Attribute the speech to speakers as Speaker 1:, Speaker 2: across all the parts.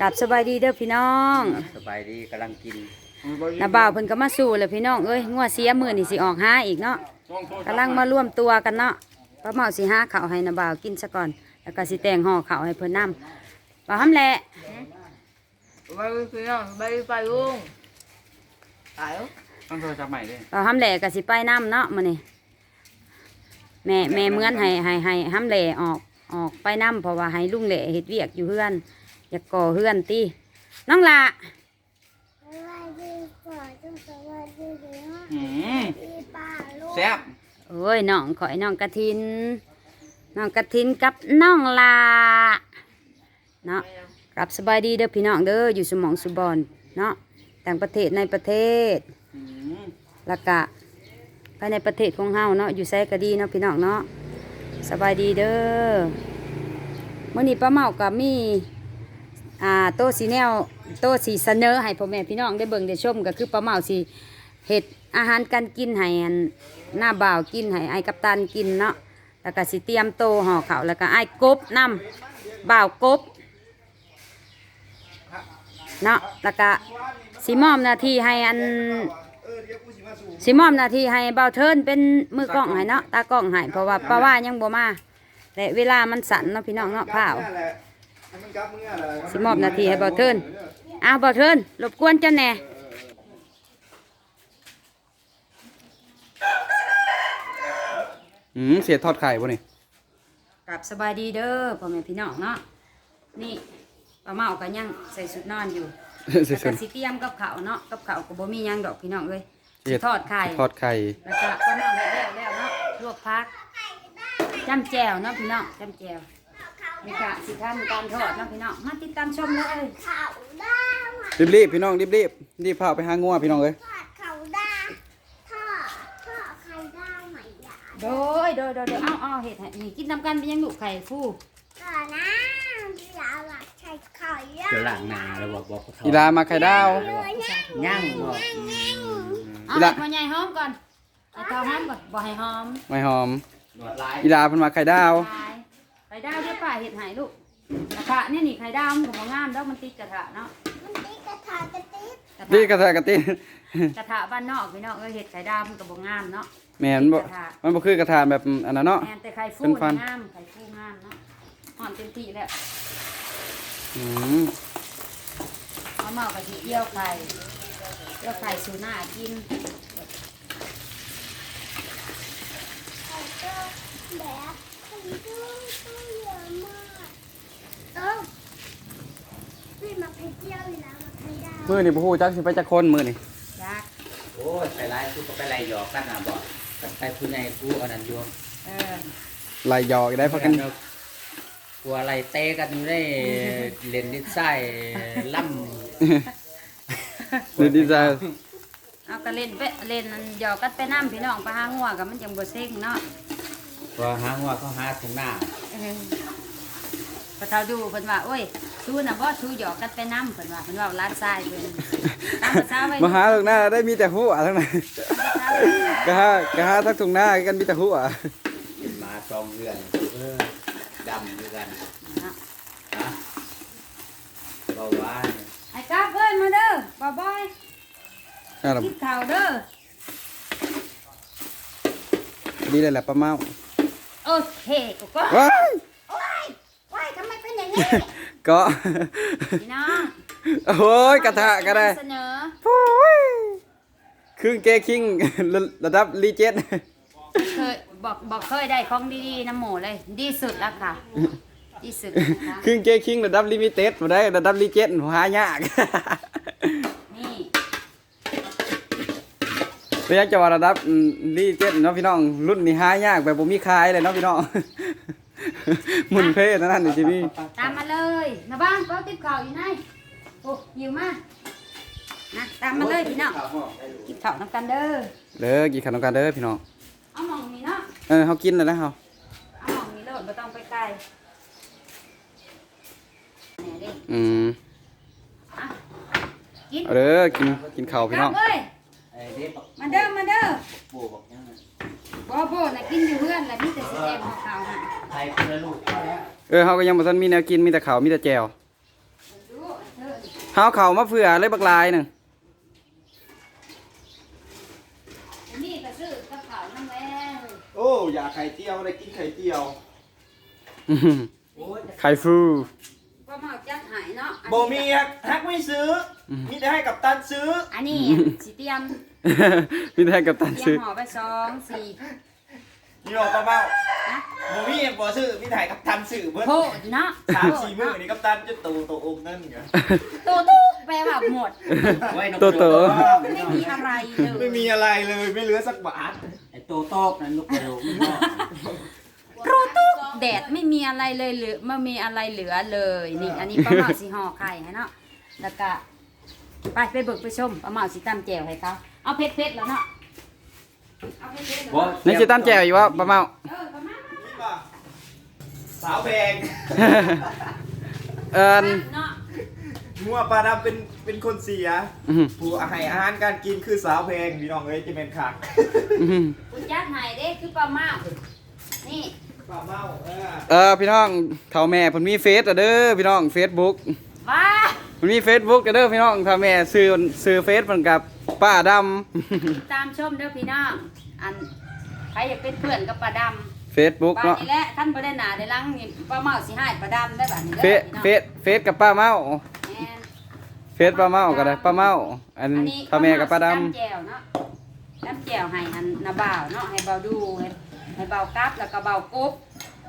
Speaker 1: กับสบายดีเด้อพี่น้อง
Speaker 2: สบายดีกำลังกิน
Speaker 1: นาบ่าวเพิ่นก็มาสู่แล้วพี่น้องเอ้ยงัวเสียมื้อนี่สิออกหาอีกเนาะกำลังมาร่วมตัวกันเนาะป้าเมาสิหาข้าวให้นาบ่าวกินซะก่อน แล้วก็สิแต่งห่อข้าวให้เพิ่นนํบ่าวหำแหละ
Speaker 3: ไปพี่น้องไปไปลุงตายแล้ว
Speaker 2: ต้องโทรศัพท์ใหม่ด้วย
Speaker 1: บ่าวหำแหละก็สิไปนํเนาะมื้อนี้แม่แม่เหมือนให้ให้ให้หำแหละออกออกไปนํเพราะว่าให้ลุงแหละเฮ็ดเวียกอยู่เฮือน อยากก่อเฮือนติน้องละ
Speaker 4: สวัสดีก่อนต้องสวัสดีเลยฮะ
Speaker 2: อืม
Speaker 4: พี่ป้าลูก
Speaker 2: แซ่บ
Speaker 1: โอ้ยน้องขอยน้องกระทินน้องกระทินกับน้องลาเนาะรับสบายดีเด้อพี่น้องเด้ออยู่สมองสุบอนเนาะต่างประเทศในประเทศ
Speaker 2: อืม
Speaker 1: แล้วก็ภายในประเทศของเฮาเนาะอยู่ไสก็ดีเนาะพี่น้องเนาะสบายดีเด้อมื้อนี้ป้าเมาก็มี อ่าโตสีแนวโตสีเสนอให้พ่อแม่พี่น้องได้เบิ่งได้ชมก็คือป้าเมาสิเฮ็ดอาหารการกินให้อันหน้าบ่าวกินให้ไอ้กัปตันกินเนาะแล้วก็สิเตรียมโตห่อเขาแล้วก็ไอ้กบนํบ่าวกบเนาะแล้วก็สิมอบหน้าทีให้อันสิมอบหน้าทีให้เบาเทินเป็นมือกล้องให้เนาะตากล้องให้เพราะว่าป้าว่ายังบ่มาและเวลามันสั่นเนาะพี่น้องเนาะเผา สิมอบหน้าที่ให้เบาเทินอ้าวเบาเทินรบกวนเจ้าแหน่
Speaker 2: อืมเสียทอดไข่บ่นี่
Speaker 1: กลับสบายดีเด้อพ่อแม่พี่น้องเนาะนี่ป้าเมาก็ยังใส่สุดนอนอยู่
Speaker 2: เสีย
Speaker 1: แล้ว
Speaker 2: ส่ว
Speaker 1: ก็
Speaker 2: น
Speaker 1: สิเตรียมกับข้าวเนาะกับข้าวก็บ่มีหยังดอกพี่น้องเอ้ย
Speaker 2: เสีย
Speaker 1: สิทอดไข่
Speaker 2: ทอดไข่
Speaker 1: แล้วก็ก็น้องให้แล้วแล้วเนาะลวกพักจ้ำแจ่วเนาะพี่น้องจ้ำแจ่ว นี่กะสิทำการทอดเนาะพี่น้องมาติดตามชมเลย
Speaker 4: เขาได้หมา
Speaker 2: รีบรีบๆพี่น้องรีบรีบรีบพาไปหางัวพี่น้องเอ้ย
Speaker 4: ทอดเขาได้ทอดทอดใครได้ไหมยา
Speaker 1: โดยโดยโดยโดยเอาเอาเห็ดให้นี่กินน้ำกันเป็นยังลูกไข่ฟู
Speaker 4: ก่อนนะพี่ลาหลักใช้ไข่ได้
Speaker 5: จะหลังนาแล้วบอกบอกเขา
Speaker 2: อีลามาไข่ดาว
Speaker 5: ย่างบอก
Speaker 1: เอา
Speaker 2: อีละ
Speaker 1: ให้พ่อใหญ่หอมก่อนให้เตาหอมก่อนบ่ให้หอม
Speaker 2: ไม่หอม
Speaker 5: หนวดลาย
Speaker 2: อีลาเพิ่นมาไข่ดาว
Speaker 1: ตายไข่ดาวเดี๋ยวป้าเห็ดให้ลูกกระทะเนี่ยนี่ไข่ดาวมันก็บ่งามดอกมันติดกระทะเนาะ
Speaker 4: มันตีกระทะกระติบ
Speaker 1: กระ
Speaker 2: นี่
Speaker 1: ทะ
Speaker 2: กระแทกกระติ
Speaker 1: กระทะบ้านนอกพี่น้องเอ้ยเห็ดไข่ดาวมันก็บ่งามเนาะ
Speaker 2: แม่นบ่
Speaker 1: กระทะ
Speaker 2: มันบ่คือกระทานแบบอันนั้นเนาะ
Speaker 1: แม่นแต่ไข่ฟู
Speaker 2: เป็นฟัน
Speaker 1: งามไข่ฟูงามเนาะหอมเต็มที่แล้ว
Speaker 2: อืม
Speaker 1: เอาเมากับที่เยี่ยวไข่เยี่ยวไข่สูหน้ากิน
Speaker 4: ไข่ก็แบบไข่ก็ก็เยอะ มากเออพี่มาไปเที่ยวอยู่แล้วมาไข่ได้
Speaker 2: มื้อนี่บ่ฮู้จักสิไปจักคนมื้อนี่
Speaker 1: ยักษ์
Speaker 5: โอ้ยไปไล่กูก็ไปไล่หยอกกันนะบอกกันไปผู้ใหญ่กูเอานั่นอยู่
Speaker 1: เออ
Speaker 2: ไล่หยอกได้พักกัน
Speaker 5: กลัวอะไรเตะกันอยู่ได้เล่นดินไส้ล่
Speaker 2: นี่ดีใจ
Speaker 1: เอาก็เล่นไปเล่นหยอกกันไปน้ำพี่น้องไปหาหัวกับมันจังบ่เซ็งเนาะำ
Speaker 5: พอหาหัวเขาหาถึงหน้า
Speaker 1: เออพอเท่าดูเพิ่นว่าโอ้ยชูน่ะบ่ชูหยอกกันไปน้ำเพิ่นว่าเพิ่นว่าร้านทรายเพิ่นตามภาษาไว้
Speaker 2: มาหาตรงหน้าได้มีแต่หัวทั้งนั้นกะหากะหาทั้งตรงหน้ากันมีแต่หัว
Speaker 5: เป็นมาจองเรือนเออดำด้วยกันนะเบาหวาน
Speaker 1: ไอ้กาเพิ่นมาเด้อบ่บอย
Speaker 2: อ่าล่ะ
Speaker 1: กินข้าวเด้อ
Speaker 2: ดีเลยแหละป้าเมา
Speaker 1: โอเคก็ก็
Speaker 2: ว้าย
Speaker 1: โอ้ยว้ายทำไมเป็นอย่างนี้
Speaker 2: ก็
Speaker 1: พี่น้อง
Speaker 2: โอ้ยกระทะก็ได้
Speaker 1: เสนอ
Speaker 2: โอ้ยครึ่งเกคิงระระดับรีเจน
Speaker 1: เคยบอกบอกเคยได้ของดีๆน้ำหมูเลย ดีสุดแล้วค่ะ ดีสุดนะคะ
Speaker 2: ครึ่งเกคิงระดับลิมิเต็ดบ่ได้ระดับรีเจนหายาก
Speaker 1: นี่
Speaker 2: เรียกจะว่าระดับรีเจนเนาะพี่น้องรุ่นนี้หายากแบบบ่มีขายเลยเนาะพี่น้องหมุนเพศนั่นนี่สิมี
Speaker 1: ตามมาเลยนะบ้างก็ติบข่าวอยู่ไหนโอ้หิวมากนะตามมาเลยพี่น้องกินข้าวน้ำกันเด้อ
Speaker 2: เด้อกี่ขนมกันเด้อพี่น้อง
Speaker 1: เอาหมองนี้เนาะ
Speaker 2: เออเฮากินแล้วนะเฮา
Speaker 1: เอาหมองนี้โลดไม่ต้องไปไกลเนี่ยดิ
Speaker 2: อืม
Speaker 1: อะกิน
Speaker 2: เอาเด้อกินกินข้าวพี่น้อง
Speaker 1: กลับเว้ย
Speaker 5: ไอ้เด็กบอก
Speaker 1: มาเด้อมาเด้อ
Speaker 5: ปู่บอกยังไง
Speaker 1: บ่โบน่ะกินอยู่เพื่อนแล้วมีแต่สิแดงของเขาน่ะ
Speaker 5: ไทยคนละลูก
Speaker 2: เออเฮาก็ยังบ่ทันมีแนวกินมีแต่ข้าวมีแต่แจ่ว
Speaker 1: ดู
Speaker 2: เฮาเข้ามาเผื่อเลยบักลายหนึง
Speaker 1: นี่ก็ซื้อกับข้าวน้ำแม่
Speaker 6: โอ้อยากไข่เจียวได้กินไข่เจียว
Speaker 2: อื้อหือไข่ฟู
Speaker 1: ป้าเมาจัดใหายเนาะอัน
Speaker 6: โบ
Speaker 1: นี้
Speaker 6: มีฮักฮักไม่ซื้ออมีแต่ให้กับตันซื้อ
Speaker 1: อันนี้สิเตรียม
Speaker 2: มีแต่กับตัน
Speaker 1: เตรีย
Speaker 2: ซื้อ
Speaker 1: มห่อไปสองสี่
Speaker 6: นี่บอกป้าเมาโบมีบอซื้อมีแต่ให้กับตันซื้อเบิ้ล
Speaker 1: โพดเนาะ
Speaker 6: สามสี่มื้อนี่กับตันจะตูโตอมนั่นไง
Speaker 1: ตัวตุ๊กแปลว่าหมด
Speaker 5: ไว้นก
Speaker 2: ตัวเต๋อ
Speaker 1: ไม่มีอะไรเลย
Speaker 6: ไม่มีอะไรเลยไม่เหลือสักบาท
Speaker 5: ไอ้โตโตกนั่นลูกกระโหลกมันบอก
Speaker 1: รูตุ๊กแดดไม่มีอะไรเลยเหลือไม่มีอะไรเหลือเลยนี่อันนี้ป้าเมาสิห่อไข่ให้เนาะแล้วก็ไปไปเบิกไปชมป้าเมาสิตำแจ่วให้เขา เอาเผ็ดๆแล้วเนาะเอาเผ็ดๆแล้ว
Speaker 5: บ่
Speaker 1: เนาะ
Speaker 2: นี่สิตั้มแจ่วอยู่ว่าป้าเมา
Speaker 1: เออป้าเมา
Speaker 6: นี่ป่ะสาวแพง
Speaker 2: เอิน
Speaker 1: เนาะ
Speaker 6: งัวปลาดำเป็นเป็นคนเสีย
Speaker 2: อื้อหือ
Speaker 6: ผู้ให้อาหารการกินคือสาวแพงพี่น้องเอ้ยจะเป็นขาด
Speaker 2: อื้อหือ
Speaker 1: คุณจัดให้เด้คือป้าเมานี่
Speaker 6: ป้าเมาเออ
Speaker 2: เออพี่น้องเฒ่าแม่เพิ่นมีเฟซอะเด้อพี่น้อง Facebook
Speaker 1: ว้า
Speaker 2: เพิ่นมี Facebook อะเด้อพี่น้องเฒ่าแม่ซื้อซื้อเฟซเพิ่นกับ ป้าดำ
Speaker 1: ตามชมเด้อพี่น้องอันใครอยากเป็นเพื่อนกับป้าดำ
Speaker 2: Facebook
Speaker 1: บ้าน
Speaker 2: เนาะ
Speaker 1: นี้แหละท่านบ่ได้หนาได้หลังนี่ป้าเมาสิให้ป้าดำได้บัดนี้
Speaker 2: เฟ
Speaker 1: เด้อ
Speaker 2: ซ
Speaker 1: พี่น้อง
Speaker 2: เฟซเฟซกับป้าเมา
Speaker 1: แม่น
Speaker 2: เฟซป้าเมาก็ได้ป้าเมาอัน
Speaker 1: อันนี้
Speaker 2: เฒ่าแม่กับป้าดำ
Speaker 1: น้ำแจ่วเนาะน้ำแจ่วให้อันนาบ่าวเนาะให้เบาดูให้ให้เบากรับแล้วก็เบากบ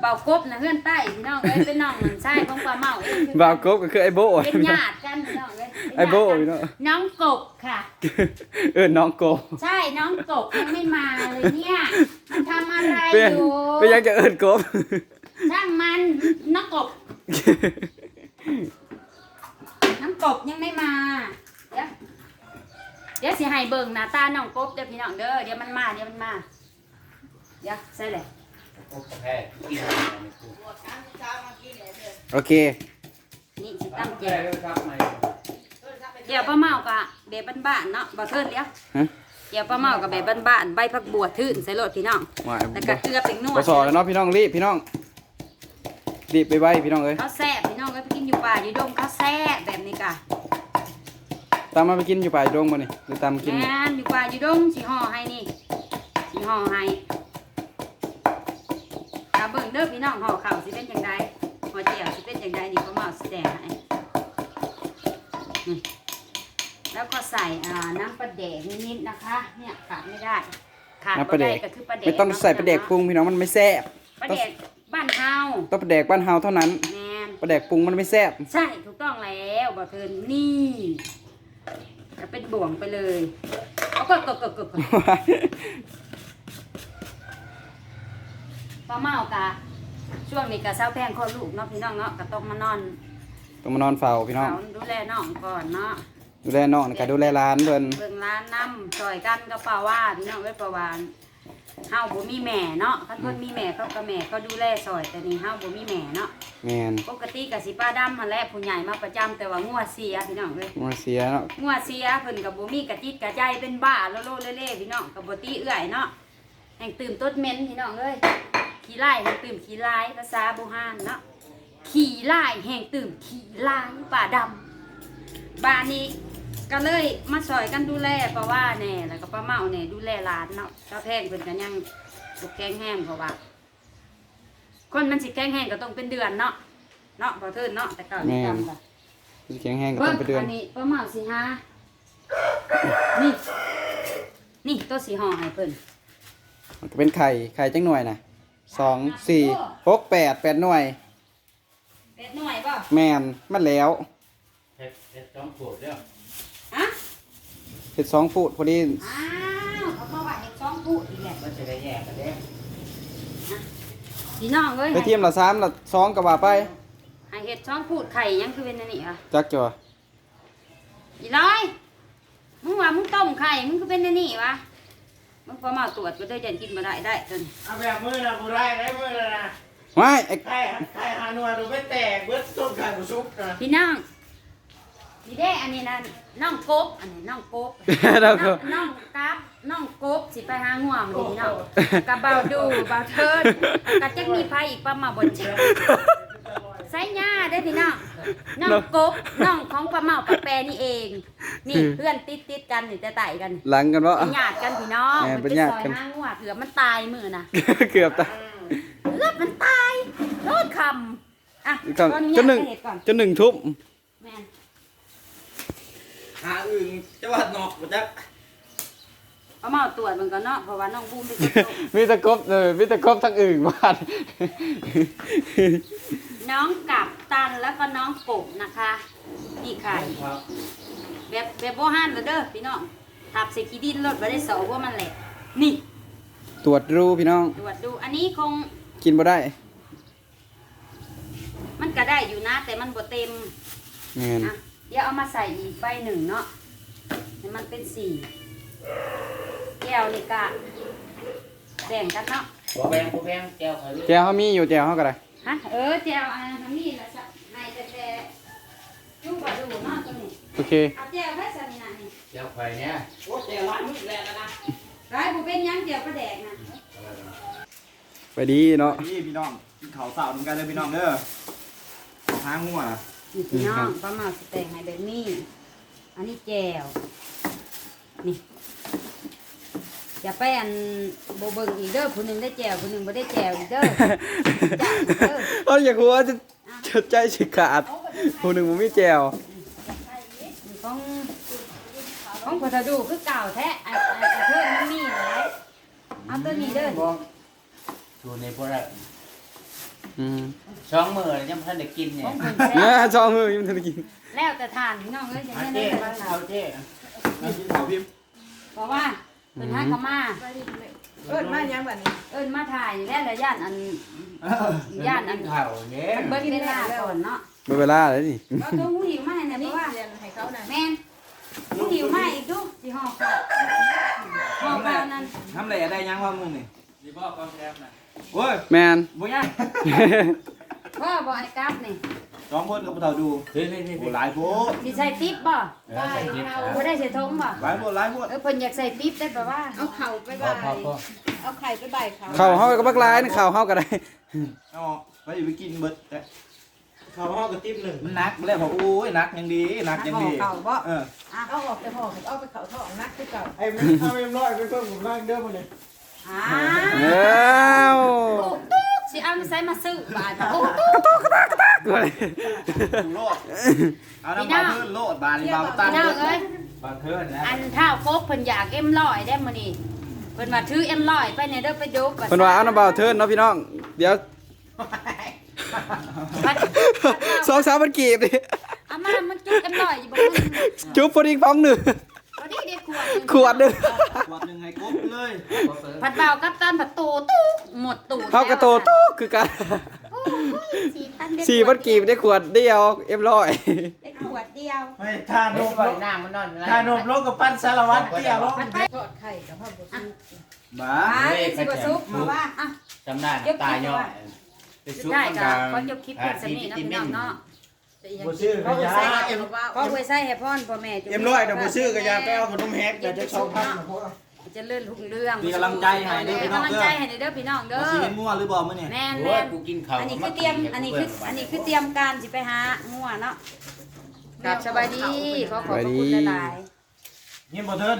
Speaker 1: เบากบนะเพื่อนใต้พี่น้องเอ้ยเป็นน้องเหมือนใช่ของป้าเมาเองคือ
Speaker 2: บ่าวกบก็คือไอ้โบ
Speaker 1: เป็นญาติกันพี่น้องเอ้ยเป็นญาติกัน
Speaker 2: ไอ้โบ้พี่น้อง
Speaker 1: น้องกบค่ะ
Speaker 2: เออน้องโก
Speaker 1: ใช่น้องกบยังไม่มาเลยเนี่ยมันทำอะไร
Speaker 2: เป็น
Speaker 1: อยู่
Speaker 2: เป็นยังจะเอิ้นกบ
Speaker 1: ช่างมันน้องกบน้องกบยังไม่มาเดี๋ยวเดี๋ยวสิให้เบิ่งหน้าตาน้องกบเดี๋ยวพี่น้องเด้อเดี๋ยวมันมาเดี๋ยวมันมาเดี๋ยวใส่เลย
Speaker 5: โอเคกินอะไรนี่กู
Speaker 2: โอเค
Speaker 1: นี่สิตั้ง
Speaker 5: แก
Speaker 1: แจ่ว
Speaker 5: เลิกครับไหม
Speaker 1: เดี๋ยวป้าเมากะแบบบ้านๆเนาะบ่เทินเดี๋ยว
Speaker 2: ฮะ
Speaker 1: เดี๋ยวป้าเมากะแบบบ้านๆใบผักบัวทื่นใส่รถพี่น้อง
Speaker 2: ว่า
Speaker 1: แล้วก็เกลือเป็นนว
Speaker 2: บ่
Speaker 1: ด
Speaker 2: สอแล้วเนาะพี่น้องรีบพี่น้องรีบไปไว้พี่น้องเอ้ย
Speaker 1: ข้าวแซ่บพี่น้องก็ไปกินอยู่ป่าอยู่ดงข้าวแซ่บแบบนี้กะ
Speaker 2: ตามมาไปกินอยู่ป่าอยู่ดงบ่นี่หรือตามมากิน
Speaker 1: แม่นอยู่ป่าอยู่ดงสิห่อให้นี่สิห่อให้ตา เบิ่งเด้อพี่น้องห่อข้าวสิเป็นจังไดห่อเจียวสิเป็นจังไดนี่ป้าเมาสิแดงให้นี่แล้วก็ใส่อ่าน้ำปลาแดกนิดๆนะคะ เนี่ยขาดไม่ได้ขาด
Speaker 2: น้ำป
Speaker 1: บ่
Speaker 2: ลาแด
Speaker 1: ได้
Speaker 2: ก
Speaker 1: ก็คือปลาแดก
Speaker 2: ไม่ต้องใส่ปลาแดกปรุงพี่น้องมันไม่แซ่บ
Speaker 1: ปลาแดกบ้านเฮา
Speaker 2: ต้องปลาแดกบ้านเฮาเท่านั้น
Speaker 1: แมน
Speaker 2: ปลาแดกปรุงมันไม่แซ่บ
Speaker 1: ใช่ถูกต้องแล้วบ่เทินนี่จะเป็นบ่วงไปเลยเอาก็ก็ก็ก็ก็ ป้าเมากะช่วงนี้กะเช้าแพงข้อลูกเนาะพี่น้องเนาะก็ต้องมานอน
Speaker 2: ต้องมานอนเฝ้าพี่น้อง
Speaker 1: เอาดูแลน้องก่อนเนาะ
Speaker 2: ดูแลน้องแล้วก็ดูแลร้านเพิ่น
Speaker 1: เบิ่งร้านน้ำซอยกันกับป้าว่าพี่น้องไว้ประวานเฮาบ่มีแม่เนาะคันเพิ่นมีแม่เขาก็แม่เขาดูแลซอยแต่นี่เฮาบ่มีแม่เนาะ
Speaker 2: แม่น
Speaker 1: ปกติกะสิป้าดำหั่นแหละผู้ใหญ่มาประจำแต่ว่างัวเสียพี่น้องเอ้ย
Speaker 2: มาเสียเนาะ
Speaker 1: งัวเสียเพิ่นกับบ่มีกะจิตกะใจเป็นบ้าโลโลเล่ๆพี่น้องกับบ่ตีเอื้อยเนาะแห่งตื่มต้นเม้นพี่น้องเอ้ย ขี้ไล่แห่งตื่มขี้ลายภาษาโบราณเนาะขี้ไล่แห่งตื่มขี้ลายป่าดำบ้านนี้ก็เลยมาซอยกันดูแลเพราะว่าแน่แล้วก็ป้าเมาแน่ดูแลร้านเนาะถ้าแพงเพิ่นก็ยังบ่แข็งแห้งเพราะว่า คนมันสิแข็งแห้งก็ต้องเป็นเดือนเนาะเนาะบ่เทินเนาะแต่เก่านี่จำบ่
Speaker 2: แข็งแห้งก็
Speaker 1: เบิ่
Speaker 2: ต้องงไปเดือน
Speaker 1: อันนี้ป้าเหมาสิฮะนี่ นี่ตัวสีห่อให้เพิ่น
Speaker 2: มันก็เป็นไข่ไข่จังหน่วยน่ะ สองสี่หกแปดแปดหน่วย
Speaker 1: เป็ดหน่อยป่ะ
Speaker 2: แม่นมันแล้ว
Speaker 5: เฮ็ดเฮ็ดต้องปวดเด้อ
Speaker 1: ฮะ
Speaker 2: เห็ดสองฟูดพอดี
Speaker 1: อ้าวเขามาว่าเห็ดช่องพูดอีกแหละ
Speaker 5: มันจะได้แยกกันเด้อ
Speaker 1: พี่น้องเอ้ย
Speaker 2: ไปเทียมละสามละสองกับว่าไป
Speaker 1: ให้เห็ดช่องพูดไข่ยังคือเป็นอันนี่อะ
Speaker 2: จักจ่อ
Speaker 1: อีร้อยมึงว่ามึงต้มไข่มึงคือเป็นอันนี่วะ มึงพอมาตรวจก็ได้ยันกินมาได้ได้จน
Speaker 6: เอาแบบมือนะกูได้ได้มือนะ
Speaker 2: ไม่ไอ้
Speaker 6: ไข่ไข่ฮานวดูไม่แตกเบิดต้มไข่กูซุปนะ
Speaker 1: พี่น้องนี่ได้อันนี้นั่นน้องกบอันนี้น้องกบ
Speaker 2: เราก็
Speaker 1: น้องกับน้องกบสิไปหาง่วงดีเนาะกับเบาดูเบาเทินกับจักมีไผอีกประมาณบนเชือก ไซย่าได้อพี่น้องน้องกบน้องของปลาเมาปลาแปรนี่เอง นี่เพื่อนติดติดๆกันนี่จะไต่กัน
Speaker 2: หลังกันบ่
Speaker 1: เป็นญาติกันพี่น้อง
Speaker 2: แหม่
Speaker 1: มัน
Speaker 2: เป็
Speaker 1: เป็นน
Speaker 2: ญาติ
Speaker 1: ซอย
Speaker 2: กัน
Speaker 1: ห้างหัวเกือบมันตายมือน่ะ
Speaker 2: เกือบตาย
Speaker 1: เกือบมันตายโลดคำอะ
Speaker 2: ก่อน
Speaker 1: ขออ
Speaker 2: จนหนึ่ง
Speaker 1: ญาตให้เห็ดก่อน
Speaker 2: จนหนึ่งทุ่ม
Speaker 1: แม่น
Speaker 6: หาอื่นจะว่านอกบ่จัก
Speaker 1: เอามาเอาตรวจมันก่อนเนาะเพราะว่าน้องบูมไปกด
Speaker 2: มีแตะกบเออมีแตะกบทั้งอื่นบ้าน
Speaker 1: น้องกับตันแล้วก็น้องกบนะคะ นี่ไข่แบบแบบโบฮันแล้วเด้อพี่น้องทับใส่ขี้ดินรถไว้ได้สองว่ามันแหละนี่
Speaker 2: ตรวจรูพี่น้อง
Speaker 1: ตรวจดูอันนี้คง
Speaker 2: กินบ่ได้
Speaker 1: มันก็ได้อยู่นะ แต่มันบ่เต็ม
Speaker 2: แม่น
Speaker 1: อะเดี๋ยวเอามาใส่อีกใบหนึ่งเนาะให้มันเป็นสี่แก้วนี่กะแบ่งกันเนาะ
Speaker 5: บ่แพงบ่แพงแก้วเขาลูก
Speaker 2: แจวเขามีอยู่แจวเขาก็ได้
Speaker 1: ฮะเออแก้วอันนั้นนี่ละจ้ะในแต่แต่ยุ่งกว่าดูเนาะตัวนี้
Speaker 2: โอเค
Speaker 1: เอาแก้วแค่สนิทนะนี่
Speaker 5: แก้วไข่เนี่ย
Speaker 3: โอ้แต่ร้านมึงแรงนะ
Speaker 1: ร้ายบุเป็นหยังแก้วประแดกนะ
Speaker 2: ไปดีเนาะ
Speaker 6: นี่พี่น้องกินข้าวสาวเหมือนกันเลยพี่น้องเด้อข้าวหางหัว
Speaker 1: นี่พี่น้องป้ามาสแต่งให้แบบนี้ อันนี้แก้วนี่ อย่าไปอันโบเบิงอีกเด้อผู้หนึ่งได้แจวผู้หนึ่งไม่ได้แจวอีกเด้อจ้ะเด้อ
Speaker 2: เขาอยากรู้ว่าจะจะใจสิขาดผู้หนึ่งมันมีแจว
Speaker 1: ของของพอทดูคือเก่าแท้ไอ้ไอ้ไอ้เพิ่นมันมีหลายเอาตัวนี้เด้อ
Speaker 5: ชูในพวกเรา
Speaker 2: อืม
Speaker 5: ช่องมือยังบ่ทันได้กินเนี่
Speaker 1: ข
Speaker 5: ย
Speaker 1: องเพิ่น
Speaker 2: เนื้
Speaker 1: แท้
Speaker 2: อชองมือยังไม่ทันได้กิน
Speaker 1: แล้วแต่ทานพี่น้องเอ้ยอย่าง
Speaker 5: อา
Speaker 1: นี้
Speaker 5: เจ้
Speaker 1: เลย
Speaker 5: เอาเจ้
Speaker 6: กินข้าวพิมพ์
Speaker 1: เพราะว่าเพิ่นให้เขามา
Speaker 3: เอิ้นมายังบัดนี้
Speaker 1: เอิ้นมาถ่ายแล้วแล้วย่านอันย่านอัน
Speaker 5: กิข้าวเนี่ย
Speaker 1: เบิ่งเวลาก่อนเนาะ
Speaker 2: ไม่เวลาเลยนี่
Speaker 1: เอาตัวหูหิวมาให้เนี่ยเพ
Speaker 3: นี่
Speaker 1: ราะว่า
Speaker 3: เรียนให้เขาน่ะ
Speaker 1: แม่นหูหิวมาอีกดูสิห่อข้าวห่อข้าวนั้น
Speaker 6: ทำไรได้ยังว่ามึงนี่
Speaker 5: นี่บ่ความแซ่บน่ะ
Speaker 6: โอ้ย
Speaker 2: แมน
Speaker 6: บ่ยาก
Speaker 1: พ่อบอกไอ้กราฟนี่
Speaker 6: สองคนกับผู้เฒ่าดู
Speaker 5: เฮ้ยนี่
Speaker 6: โอ้หลายโพด
Speaker 1: สิใส่ติ๊บบ่
Speaker 5: ได้กินข้าว
Speaker 1: บ่ได้ใส่ทงบ่
Speaker 6: หลายโพดหลายโพด
Speaker 1: เออเพิ่นอยากใส่ติ๊บได้แบบว่า
Speaker 3: เอาเข่าไป
Speaker 5: พอ
Speaker 3: บ่าย
Speaker 5: พอพอ
Speaker 3: เอาไข่ไปบ่ายเขา
Speaker 2: เข่าเฮาก็บักลายนะเข่าเฮาก็ได้
Speaker 6: เอาไปอยู่ไปกินเบิดแต่ข้าวห่อกับติ๊บหนึ่งมันหนักแล้วพอโอ้ยหนักยังดีหนักยังดี
Speaker 3: เข่าบ่
Speaker 6: เออ
Speaker 3: เอาออกแต่ห่อเอาไปเข่าท้องนักคือเก่า
Speaker 6: ไอ้มันทำเอ็มร้อยเป็นเพื่อนผมร่างเดิมมาเลย
Speaker 1: อ้า
Speaker 2: เอ้าว
Speaker 1: ตุ๊กตุ๊ก สิเอามใส่มาซื้อบาทตุ๊กตุ๊ก
Speaker 2: ก็เลย
Speaker 6: โลดเอาน้ำมันเพิ่นโลดบานนี่บานตั้ง
Speaker 1: พี่น้องเอ้ย
Speaker 5: บางเทื่อนนะ
Speaker 1: อันเท้าโฟกเพิ่นอยากเอ็มร้อยได้มื้อนี้เพิ่นว่าถือเอ็มร้อยไปเนี่ยเด้อไปดู
Speaker 2: เพิ่นว่าเอาน้ำเบาเทิร์นเนาะพี่น้อง เดี๋ยว
Speaker 1: พัด
Speaker 2: สองสามมันกีบดิ
Speaker 1: เอามามันจุกเอ็มร้อยอยู่บ่
Speaker 2: จุ๊บพอดีฟังหนึ่ง
Speaker 1: ขวดหนึ่ง
Speaker 2: ขวดหนึ่ง
Speaker 6: ขวดหนึ่งให้ครบเลย
Speaker 1: ผัดเบากับตันผัดตูตู้หมดตู
Speaker 2: เฮากระโตตุ๊กคือกัน
Speaker 1: สี่พันเด็ด
Speaker 2: สี่มันกีบได้ขวดเดียวเอ็มร้อย
Speaker 1: ได้ขวดเดียว
Speaker 6: ไม่ทาน
Speaker 5: น
Speaker 6: น
Speaker 5: ม
Speaker 6: ม
Speaker 5: บ่น้ำมันนอน
Speaker 6: ทานนมโลกกับปั้นสารวัตรเตี้ยโลก
Speaker 3: ทอดไข่กับพ่อบ่ซื้อ
Speaker 6: บ้า
Speaker 1: ไปสิบ่ซุปมาว่าอะ
Speaker 5: จำได้ตายย่อยไป
Speaker 1: สุ
Speaker 5: ซุ
Speaker 1: ด
Speaker 5: ป
Speaker 1: ท้าย
Speaker 5: มัน
Speaker 1: ก็
Speaker 5: ก็
Speaker 1: ขอจบคลิปเพียงสำนี้นะพี่น้องเนาะ
Speaker 6: บ่ชื่อ
Speaker 1: ขอ
Speaker 6: กั
Speaker 1: ไว้
Speaker 6: ยา
Speaker 1: ใส่
Speaker 6: เอ็ม
Speaker 1: ขอไว้ใส่ให้พ่อพ่อแม่จุ๊บ
Speaker 6: เอ็มร้อยแต่บ่ชื่อกับยาแป้วขนมแฮกแต่จะชอบพัน
Speaker 1: จะเลื่อนทุกเรื่อง
Speaker 6: มีกำลังใจให้เด้อพี่น้อง
Speaker 1: มีกำลัง
Speaker 6: เด้อ
Speaker 1: ใจให้เด้อพี่น้องเด้
Speaker 6: บ่
Speaker 1: อ
Speaker 6: สิเป็นมั่วหรือบ่มื้อนี่
Speaker 1: แม่น
Speaker 5: โอ้
Speaker 1: แม่
Speaker 5: ย
Speaker 1: น
Speaker 5: กูกินข้าว
Speaker 1: อันนี้คือเตรียมอันนี้คืออันนี้คือเตรียมการสิไปหางัวเนาะกราบสบายดีขอขอบพระคุณหลายๆ
Speaker 6: นี่บ่เทิน